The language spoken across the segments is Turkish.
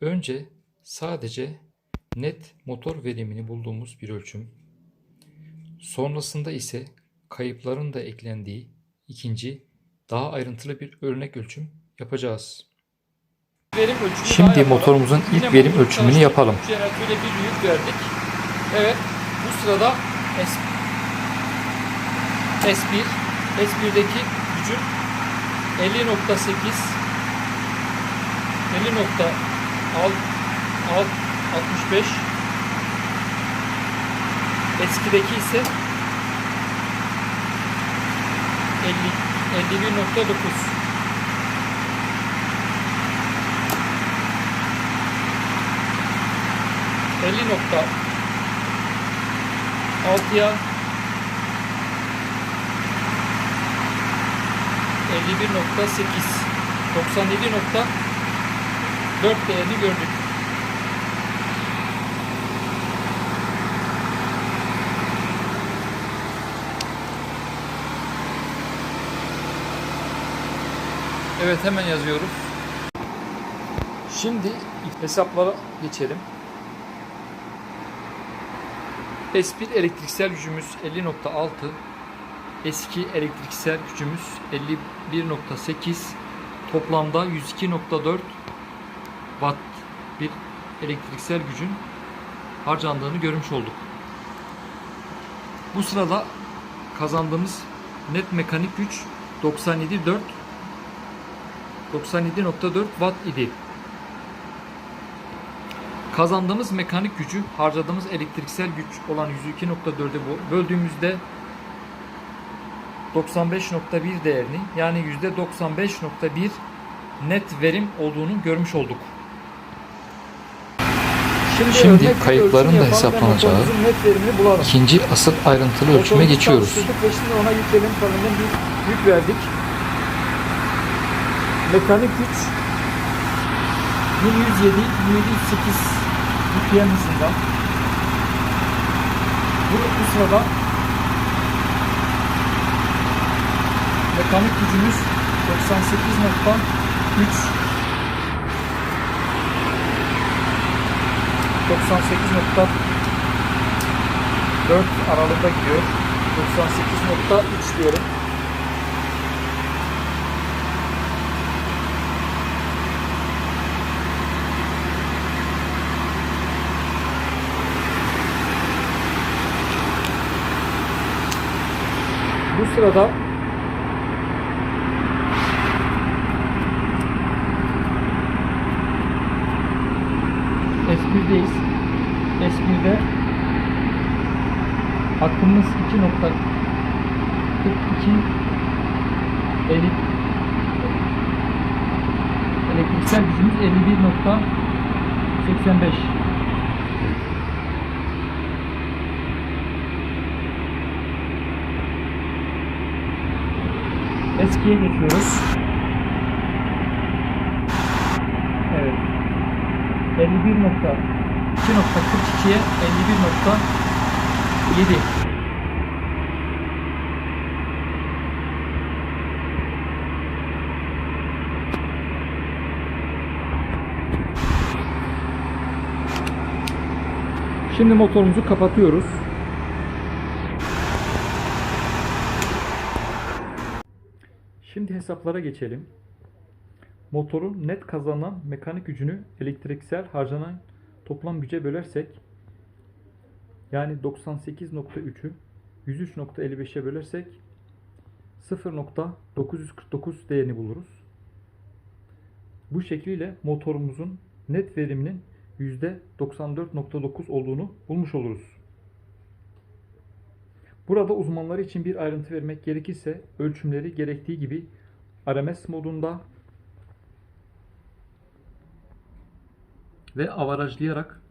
Önce sadece net motor verimini bulduğumuz bir ölçüm. Sonrasında ise kayıpların da eklendiği ikinci daha ayrıntılı bir örnek ölçüm yapacağız. Verim ölçümü daha Şimdi motorumuzun ilk verim ölçümünü yapalım. Jeneratöre bir yük verdik. Evet. Bu sırada S, S1 S1'deki gücün 50.8 50.65 Eskideki ise 50 51.9 50 nokta 6'ya 51.8 97.4 değerini gördük. Evet hemen yazıyoruz. Şimdi hesaplara geçelim. S1 elektriksel gücümüz 50.6 Eski elektriksel gücümüz 51.8 Toplamda 102.4 Watt bir elektriksel gücün harcandığını görmüş olduk. Bu sırada kazandığımız net mekanik güç 97.4 97.4 Watt idi. Kazandığımız mekanik gücü harcadığımız elektriksel güç olan 102.4'e bö- böldüğümüzde 95.1 değerini yani %95.1 net verim olduğunu görmüş olduk. Şimdi kayıpların da hesaplanacağı. İkinci asıl ayrıntılı ölçüme geçiyoruz. çalıştırdık ve şimdi ona yüklenim kanalından bir yük verdik. Mekanik güç 1107 1108 RPM hızında. Bu, bu sırada mekanik gücümüz 98.3 98.4 aralığında gidiyor. 98.3 diyelim. Bu sırada S1'deyiz. S1'de hakkımız 2.42 elik elektriksel gücümüz 51.85 Eskiye geçiyoruz. Evet. 51.2.42'ye 51.7 Şimdi motorumuzu kapatıyoruz. Şimdi hesaplara geçelim. Motorun net kazanan mekanik gücünü elektriksel harcanan toplam güce bölersek yani 98.3'ü 103.55'e bölersek 0.949 değerini buluruz. Bu şekliyle motorumuzun net veriminin %94.9 olduğunu bulmuş oluruz. Burada uzmanları için bir ayrıntı vermek gerekirse ölçümleri gerektiği gibi RMS modunda ve avarajlayarak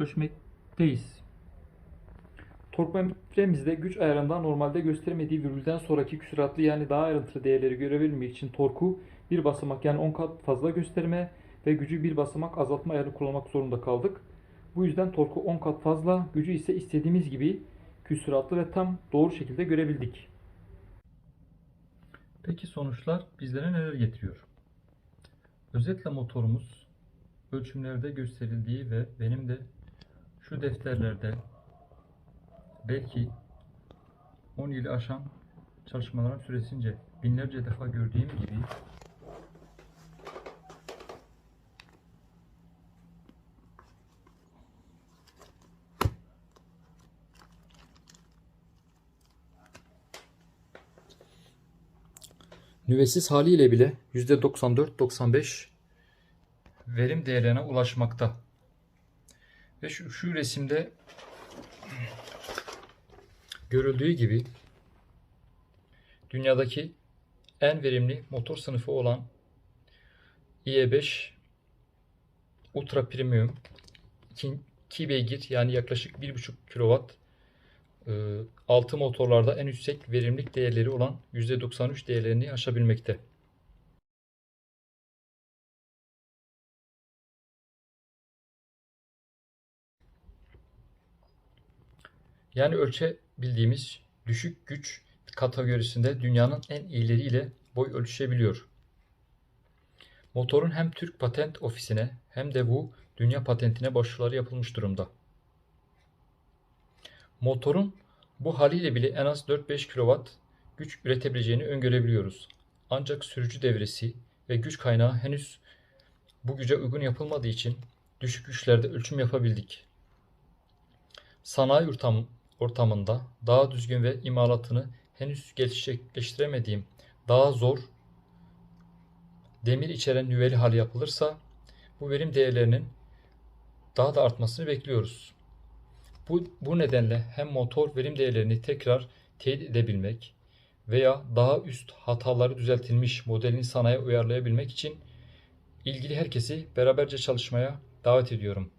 ölçmekteyiz. Torkmetremizde güç ayarında normalde göstermediği virgülden sonraki küsuratlı yani daha ayrıntılı değerleri görebilmek için torku bir basamak yani 10 kat fazla gösterme ve gücü bir basamak azaltma ayarı kullanmak zorunda kaldık. Bu yüzden torku 10 kat fazla, gücü ise istediğimiz gibi küsuratlı ve tam doğru şekilde görebildik. Peki sonuçlar bizlere neler getiriyor? Özetle motorumuz ölçümlerde gösterildiği ve benim de şu defterlerde belki 10 yılı aşan çalışmalarım süresince binlerce defa gördüğüm gibi nüvesiz haliyle bile %94-95 verim değerlerine ulaşmakta. Ve şu, şu resimde görüldüğü gibi dünyadaki en verimli motor sınıfı olan IE5 Ultra Premium 2 beygir yani yaklaşık 1.5 kW 6 motorlarda en yüksek verimlilik değerleri olan %93 değerlerini aşabilmekte. Yani ölçebildiğimiz düşük güç kategorisinde dünyanın en iyileriyle boy ölçüşebiliyor. Motorun hem Türk Patent Ofisi'ne hem de bu dünya patentine başvuruları yapılmış durumda. Motorun bu haliyle bile en az 4-5 kW güç üretebileceğini öngörebiliyoruz. Ancak sürücü devresi ve güç kaynağı henüz bu güce uygun yapılmadığı için düşük güçlerde ölçüm yapabildik. Sanayi ortam, ortamında daha düzgün ve imalatını henüz gerçekleştiremediğim daha zor demir içeren nüveli hali yapılırsa bu verim değerlerinin daha da artmasını bekliyoruz. Bu, bu nedenle hem motor verim değerlerini tekrar teyit edebilmek veya daha üst hataları düzeltilmiş modelini sanayiye uyarlayabilmek için ilgili herkesi beraberce çalışmaya davet ediyorum.